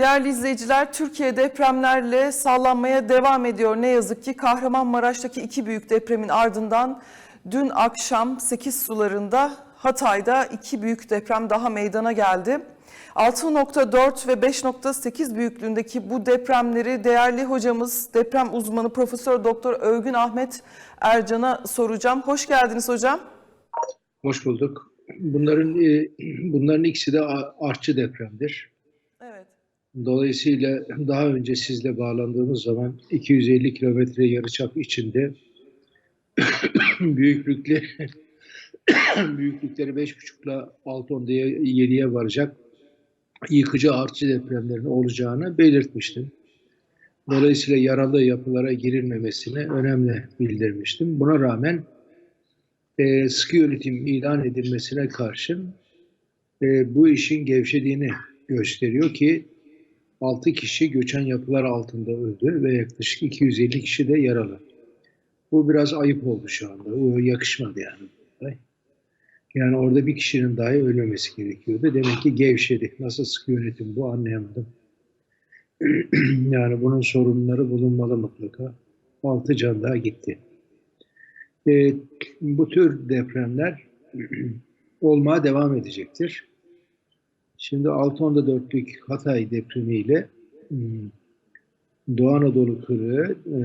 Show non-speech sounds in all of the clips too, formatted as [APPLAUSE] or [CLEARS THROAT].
Değerli izleyiciler, Türkiye depremlerle sallanmaya devam ediyor. Ne yazık ki Kahramanmaraş'taki iki büyük depremin ardından dün akşam 8 sularında Hatay'da iki büyük deprem daha meydana geldi. 6.4 ve 5.8 büyüklüğündeki bu depremleri değerli hocamız, deprem uzmanı Profesör Doktor Övgün Ahmet Ercan'a soracağım. Hoş geldiniz hocam. Hoş bulduk. Bunların e, bunların ikisi de artçı depremdir. Dolayısıyla daha önce sizle bağlandığımız zaman 250 kilometre yarıçap içinde [COUGHS] [COUGHS] büyüklükleri büyüklükleri 5,5 ile 6.10'da 7'ye varacak yıkıcı artçı depremlerin olacağını belirtmiştim. Dolayısıyla yaralı yapılara girilmemesini önemli bildirmiştim. Buna rağmen e, sıkı yönetim ilan edilmesine karşın e, bu işin gevşediğini gösteriyor ki 6 kişi göçen yapılar altında öldü ve yaklaşık 250 kişi de yaralı. Bu biraz ayıp oldu şu anda. O yakışmadı yani. Yani orada bir kişinin dahi ölmemesi gerekiyordu. Demek ki gevşedi. Nasıl sıkı yönetim bu anlayamadım. [CLEARS THROAT] yani bunun sorunları bulunmalı mutlaka. 6 can daha gitti. E, bu tür depremler [CLEARS THROAT] olmaya devam edecektir. Şimdi 6.4'lük Hatay depremiyle hmm, Doğu Anadolu kırığı e,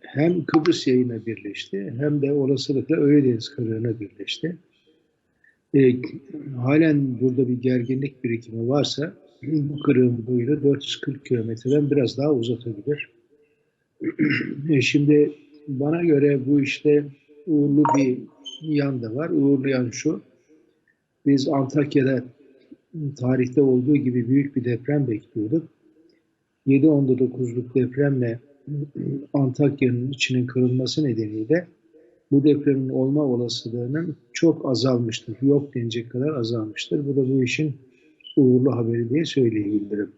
hem Kıbrıs yayına birleşti hem de olasılıkla Ölüdeniz kırığına birleşti. E, halen burada bir gerginlik birikimi varsa bu kırığın boyunu 440 kilometreden biraz daha uzatabilir. E, Şimdi bana göre bu işte uğurlu bir yan da var. Uğurlu yan şu. Biz Antakya'da tarihte olduğu gibi büyük bir deprem bekliyorduk. 7.9'luk depremle [CLEARS THROAT] Antakya'nın içinin kırılması nedeniyle bu depremin olma olasılığının çok azalmıştır. Yok denecek kadar azalmıştır. Bu da bu işin uğurlu haberi diye söyleyebilirim.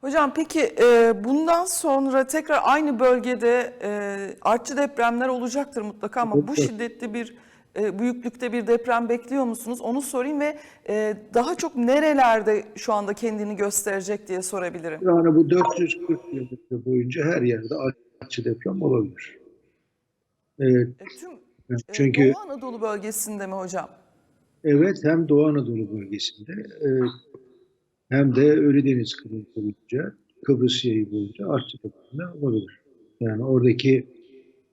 Hocam peki e, bundan sonra tekrar aynı bölgede e, artçı depremler olacaktır mutlaka ama bu Mutlaka. şiddetli bir e, büyüklükte bir deprem bekliyor musunuz? Onu sorayım ve e, daha çok nerelerde şu anda kendini gösterecek diye sorabilirim. Yani bu 440 kilometre boyunca her yerde artçı deprem olabilir. Evet, E, tüm e, çünkü Doğu Anadolu bölgesinde mi hocam? Evet, hem Doğu Anadolu bölgesinde hem de Ölüdeniz kırığı boyunca, Kıbrıs yayı boyunca artçı depremler olabilir. Yani oradaki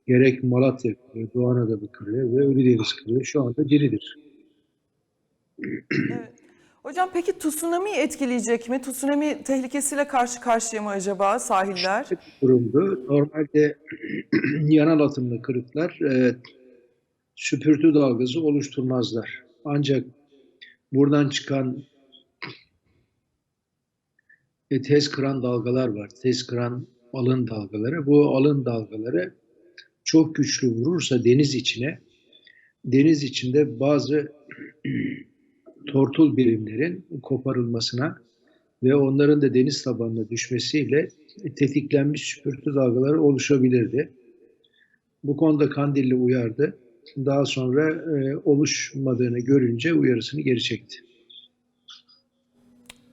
gerek Malatya kırığı, Doğu Anadolu kırığı ve Ölüdeniz kırığı şu anda diridir. Evet. Hocam peki tsunami etkileyecek mi? Tsunami tehlikesiyle karşı karşıya mı acaba sahiller? Durumdu. Normalde [CLEARS THROAT] yanal atımlı kırıklar e, süpürtü dalgası oluşturmazlar. Ancak buradan çıkan e, tez kıran dalgalar var. Tez kıran alın dalgaları. Bu alın dalgaları çok güçlü vurursa deniz içine, deniz içinde bazı [CLEARS THROAT] tortul birimlerin koparılmasına ve onların da deniz tabanına düşmesiyle tetiklenmiş süpürtü dalgaları oluşabilirdi. Bu konuda Kandilli uyardı. Daha sonra e, oluşmadığını görünce uyarısını geri çekti.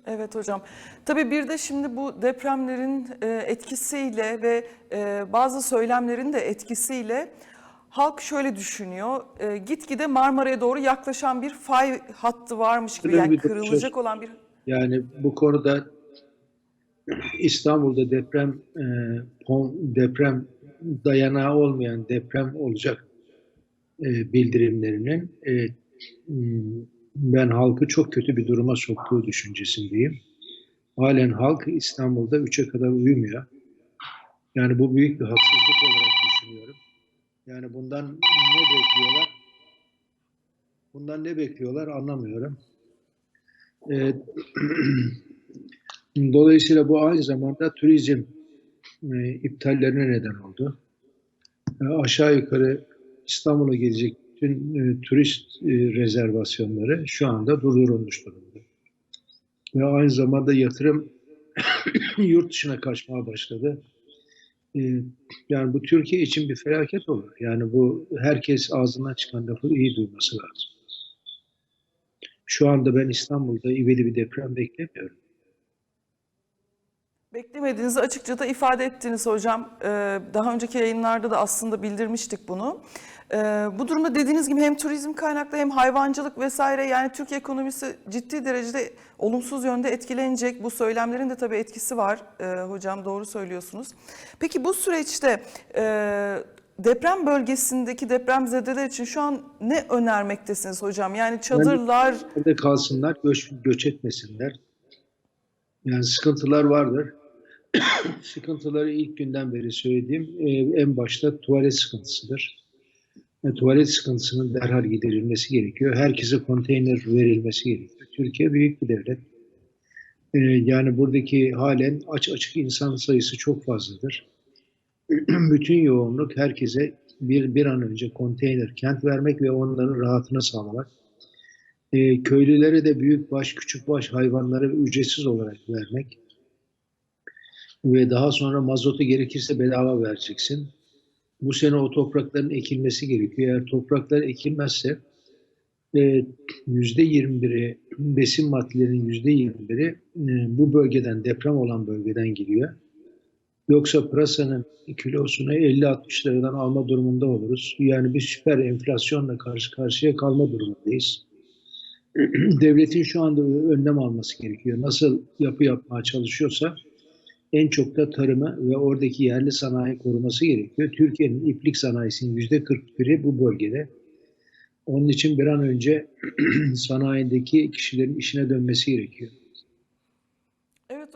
Evet hocam. Tabii bir de şimdi bu depremlerin e, etkisiyle ve e, bazı söylemlerin de etkisiyle halk şöyle düşünüyor. E, Gitgide Marmara'ya doğru yaklaşan bir fay hattı varmış gibi yani bakış kırılacak olan bir Yani bu konuda İstanbul'da deprem deprem dayanağı olmayan deprem olacak bildirimlerinin ben halkı çok kötü bir duruma soktuğu düşüncesindeyim. Halen halk İstanbul'da 3'e kadar uyumuyor. Yani bu büyük bir haksızlık olarak düşünüyorum. Yani bundan ne bekliyorlar? Bundan ne bekliyorlar anlamıyorum. E, [CLEARS THROAT] Dolayısıyla bu aynı zamanda turizm e, iptallerine neden oldu. E, aşağı yukarı İstanbul'a gelecek bütün e, turist e, rezervasyonları şu anda durdurulmuş durumda. Ve aynı zamanda yatırım [COUGHS] yurt dışına kaçmaya başladı. E, yani bu Türkiye için bir felaket olur. Yani bu herkes ağzından çıkan lafı iyi duyması lazım. Şu anda ben İstanbul'da ivedi bir deprem beklemiyorum. Beklemediğinizi açıkça da ifade ettiniz hocam. Ee, Daha önceki yayınlarda da aslında bildirmiştik bunu. Ee, Bu durumda dediğiniz gibi hem turizm kaynaklı hem hayvancılık vesaire yani Türk ekonomisi ciddi derecede olumsuz yönde etkilenecek. Bu söylemlerin de tabii etkisi var Ee, hocam doğru söylüyorsunuz. Peki bu süreçte e, deprem bölgesindeki depremzedeler için şu an ne önermektesiniz hocam? Yani çadırlar... Nerede kalsınlar, göç, göç etmesinler. Yani sıkıntılar vardır. Sıkıntıları ilk günden beri söylediğim e, en başta tuvalet sıkıntısıdır. E, tuvalet sıkıntısının derhal giderilmesi gerekiyor. Herkese konteyner verilmesi gerekiyor. Türkiye büyük bir devlet. E, yani buradaki halen aç açık insan sayısı çok fazladır. [CLEARS THROAT] Bütün yoğunluk herkese bir, bir an önce konteyner kent vermek ve onların rahatını sağlamak. E, köylülere de büyük baş, küçük baş hayvanları ücretsiz olarak vermek ve daha sonra mazotu gerekirse bedava vereceksin. Bu sene o toprakların ekilmesi gerekiyor. Eğer topraklar ekilmezse e, yüzde 21'i besin maddelerinin yüzde 21'i e, bu bölgeden deprem olan bölgeden geliyor. Yoksa pırasanın kilosunu 50-60 liradan alma durumunda oluruz. Yani bir süper enflasyonla karşı karşıya kalma durumundayız. [CLEARS THROAT] Devletin şu anda önlem alması gerekiyor. Nasıl yapı yapmaya çalışıyorsa en çok da tarımı ve oradaki yerli sanayi koruması gerekiyor. Türkiye'nin iplik sanayisinin yüzde 41'i bu bölgede. Onun için bir an önce [CLEARS THROAT] sanayideki kişilerin işine dönmesi gerekiyor.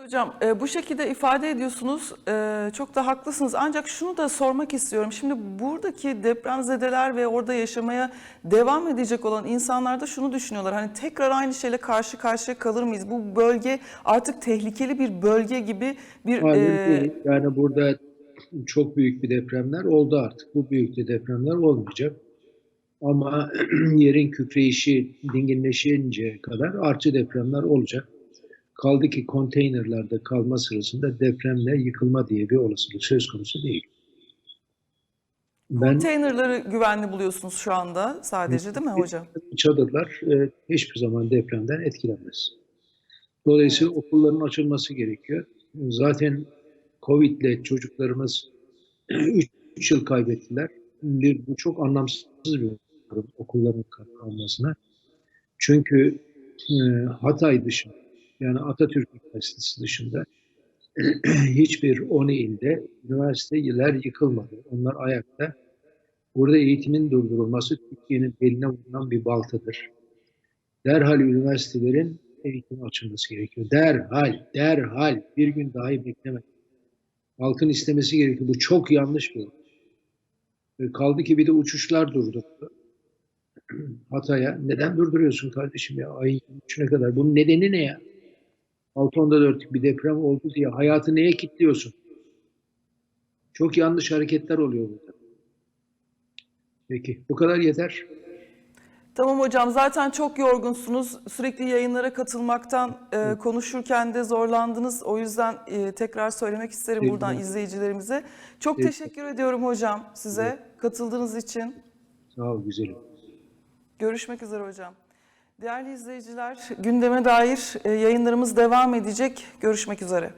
Hocam e, bu şekilde ifade ediyorsunuz E, çok da haklısınız ancak şunu da sormak istiyorum şimdi buradaki depremzedeler ve orada yaşamaya devam edecek olan insanlar da şunu düşünüyorlar hani tekrar aynı şeyle karşı karşıya kalır mıyız bu bölge artık tehlikeli bir bölge gibi bir Hayır, e, değil. yani burada çok büyük bir depremler oldu artık. Bu büyük depremler olmayacak. Ama [CLEARS THROAT] yerin kükreyişi dinginleşinceye kadar artçı depremler olacak. Kaldı ki konteynerlarda kalma sırasında depremle yıkılma diye bir olasılık söz konusu değil. Ben konteynerları güvenli buluyorsunuz şu anda sadece değil mi hocam? çadırlar e, hiçbir zaman depremden etkilenmez. Dolayısıyla okulların açılması gerekiyor. Zaten Covid ile çocuklarımız [CLEARS THROAT] 3 yıl kaybettiler. Bir, bu çok anlamsız bir durum okulların kapanmasına. Çünkü e, Hatay dışında yani Atatürk Üniversitesi dışında [CLEARS THROAT] hiçbir 10 ilde üniversiteler yıkılmadı. Onlar ayakta. Burada eğitimin durdurulması Türkiye'nin eline vurulan bir baltadır. Derhal üniversitelerin eğitim açılması gerekiyor. Derhal, derhal. Bir gün dahi bekleme. Halkın istemesi gerekiyor. Bu çok yanlış bir. E, Kaldı ki bir de uçuşlar durdu. [CLEARS THROAT] Hatay'a. Neden durduruyorsun kardeşim ya? Ayın 3'üne kadar. Bunun nedeni ne ya? 6.4'lük bir deprem oldu diye hayatı neye kilitliyorsun? Çok yanlış hareketler oluyor burada. Peki bu kadar yeter. Tamam hocam zaten çok yorgunsunuz. Sürekli yayınlara katılmaktan e, konuşurken de zorlandınız. O yüzden e, tekrar söylemek isterim buradan izleyicilerimize. Çok teşekkür ediyorum hocam size katıldığınız için. Sağ ol güzelim. Görüşmek üzere hocam. Değerli izleyiciler gündeme dair e, yayınlarımız devam edecek. Görüşmek üzere.